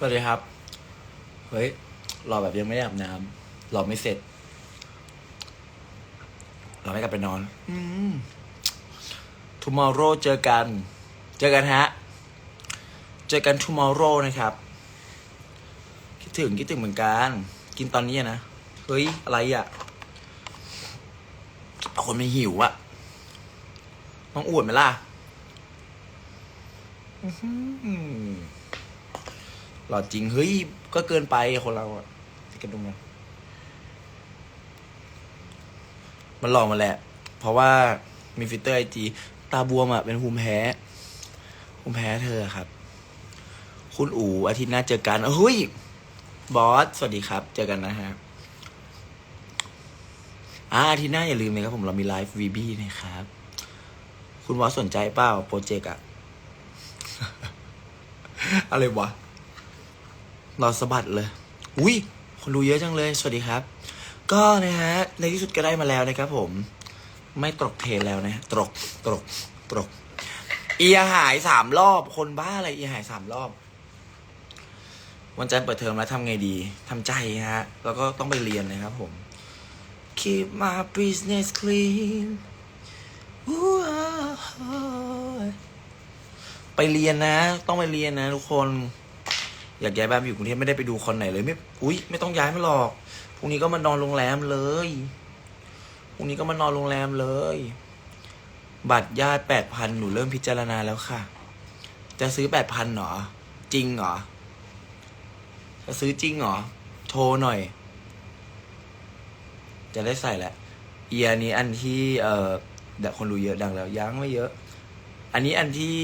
สวัสดีครับ เฮ้ย รอแบบยังไม่ได้อาบน้ำรอไม่เสร็จ เราไม่กลับไปนอน อืม tomorrow เจอกัน เจอกันฮะ เจอกัน tomorrow นะครับ คิดถึงคิดถึงเหมือนกัน กินตอนนี้อะนะ เฮ้ย อะไรอะ คนไม่หิวอะต้องอวดไหมล่ะ อื้อ หล่อจริง เฮ้ย ก็เกินไปคนเราอะกันตรงนั้นมันหล่อมาแหละ เพราะว่ามีฟิลเตอร์ไอจีตาบวมอะเป็นภูมิแพ้ ภูมิแพ้เธอครับ คุณอู๋อาทิตย์หน้าเจอกันเฮ้ย บอส สวัสดีครับ เจอกันนะฮะอ่าอาทิตย์หน้าอย่าลืมนะครับผมเรามีไลฟ์วีบีนะครับ คุณวอสสนใจเปล่าโปรเจกต์อะอะไรวะ รอสะบัดเลย อุ้ยคนดูเยอะจังเลย สวัสดีครับ ก็นะฮะ ในที่สุดก็ได้มาแล้วนะครับผม ไม่ตกเทนแล้วนะ ตก ตก ตก เอียหายสามรอบ คนบ้าอะไรเอียหายสามรอบ วันจันทร์เปิดเทอมแล้วทำไงดี ทำใจฮะ แล้วก็ต้องไปเรียนนะครับผม keep my business clean ไปเรียนนะ ต้องไปเรียนนะทุกคน อยากย้ายบ้านไปอยู่กรุงเทพไม่ได้ไปดูคอนไหนเลยไม่อุ้ยไม่ต้องย้ายมาหรอกพรุ่งนี้ก็มานอนโรงแรมเลยพรุ่งนี้ก็มานอนโรงแรมเลย บัตรญาติแปดพันหนูเริ่มพิจารณาแล้วค่ะ จะซื้อแปดพันหรอ จริงหรอ จะซื้อจริงหรอ โทรหน่อย จะได้ใส่แหละเอียนี้อันที่เอ่อเดี๋ยวคนรู้เยอะดังแล้วยังไม่เยอะ อันนี้อันที่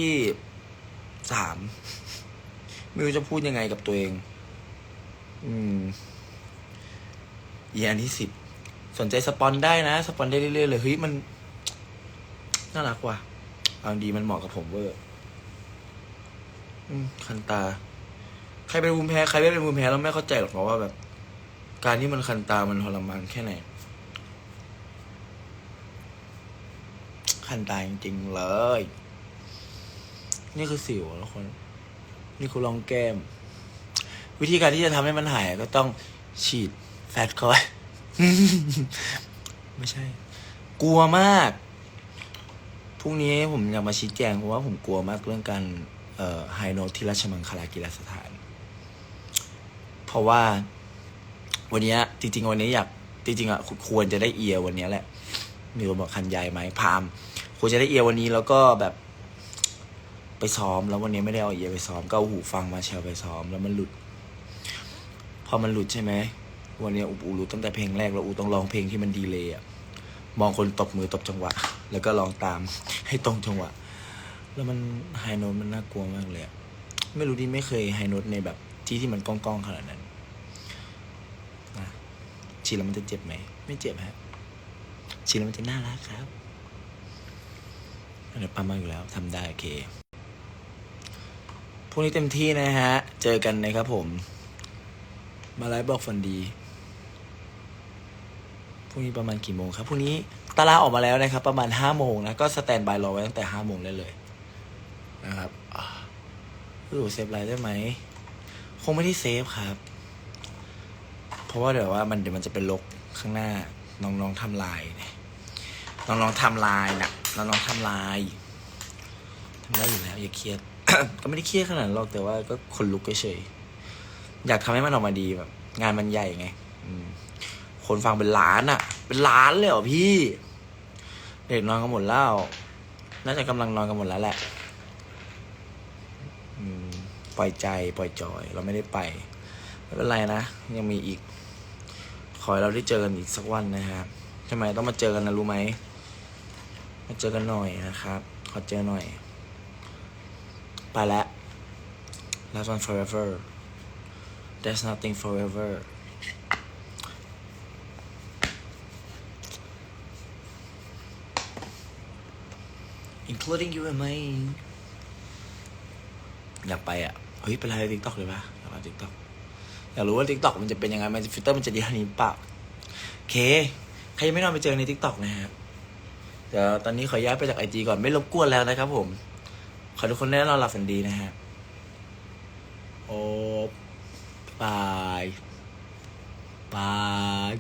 สาม ไม่รู้จะพูดยังไงกับตัวเอง อืมเอียอันที่สิบสนใจสปอนได้นะ สปอนได้เรื่อยๆเลยเฮ้ยมัน น่ารักว่ะเอาดีมันเหมาะกับผมเวอร์อืมคันตา ใครเป็นภูมิแพ้ใครไม่เป็นภูมิแพ้แล้วไม่เข้าใจหรอกเพราะว่าแบบ การที่มันคันตามันทรมานแค่ไหน คันตาจริงๆเลย นี่คือสิวแล้วคน นี่คือรองแก้ม วิธีการที่จะทำให้มันหายก็ต้องฉีดแฟตเข้าไปไม่ใช่ กลัวมาก พรุ่งนี้ผมอยากมาชี้แจงเพราะว่าผมกลัวมากเรื่องการไฮโนตที่ราชมังคลากีฬาสถาน เพราะว่าวันนี้จริง ๆ วันนี้อยากจริงๆอะควรจะได้เอียวันนี้แหละ มีคนบอกคันใหญ่ไหมพามควรจะได้เอียวันนี้แล้วก็แบบ ไปซ้อม แล้ววันนี้ไม่ได้เอาเอียไปซ้อม ก็เอาหูฟังมาแชร์ไปซ้อม แล้วมันหลุด พอมันหลุดใช่ไหม วันนี้อูรู้ตั้งแต่เพลงแรกแล้วอูต้องร้องเพลงที่มันดีเลยอะมองคนตบมือตบจังหวะ แล้วก็ร้องตามให้ตรงจังหวะ แล้วมันไฮโน้ตมันน่ากลัวมากเลย ไม่รู้ดิไม่เคยไฮโน้ตในแบบที่ที่มันก้องๆขนาดนั้นนะฉีแล้วมันจะเจ็บไหม ไม่เจ็บฮะฉีแล้วมันจะน่ารักครับเดี๋ยวปั๊มมาอยู่แล้วทำได้โอเค พรุ่งนี้เต็มที่นะฮะ เจอกันนะครับผม มาไลฟ์บอกฝันดีพรุ่งนี้ประมาณกี่โมงครับพรุ่งนี้ตารางออกมาแล้วนะครับ ประมาณห้าโมงนะก็สแตนบายรอไว้ตั้งแต่ห้าโมงได้เลยนะครับอ่ารู้เซฟไลน์ได้ไหมคงไม่ได้เซฟครับ เพราะว่าเดี๋ยวว่ามันเดี๋ยวมันจะเป็นลกข้างหน้าน้องๆทำลายเนี่ยน้องๆทำลายนะน้องๆทำลายทำได้อยู่แล้วอย่าเครียด ก็ไม่ได้เครียดขนาดหรอกแต่ว่าก็คนลุกเฉยอยากทำให้มันออกมาดีแบบ งานมันใหญ่ไงคนฟังเป็นล้านอะเป็นล้านเลยเหรอพี่ เด็กนอนกันหมดแล้ว น่าจะกำลังนอนกันหมดแล้วแหละปล่อยใจ ปล่อยจอย เราไม่ได้ไปไม่เป็นไรนะ ยังมีอีก ขอให้เราได้เจอกันอีกสักวันนะครับทำไมต้องมาเจอกันนะรู้ไหมมาเจอกันหน่อยนะครับ ขอเจอหน่อย ไปแล้ว last one forever there's nothing forever including you and me อยากไปอะ เฮ้ยไปไลฟ์ติ๊กต็อกเลยปะอยากไลฟ์ติ๊กต็อกอยากรู้ว่าติ๊กต็อกมันจะเป็นยังไง มันฟิลเตอร์มันจะดีเท่านี้เปล่าโอเค ใครยังไม่นอนไปเจอในทิกตอกนะครับเดี๋ยวตอนนี้ขอย้ายไปจากไอจีก่อนไม่รบกวนแล้วนะครับผม ขอทุกคนได้นอนหลับฝันดีนะฮะ โอ้บาย บาย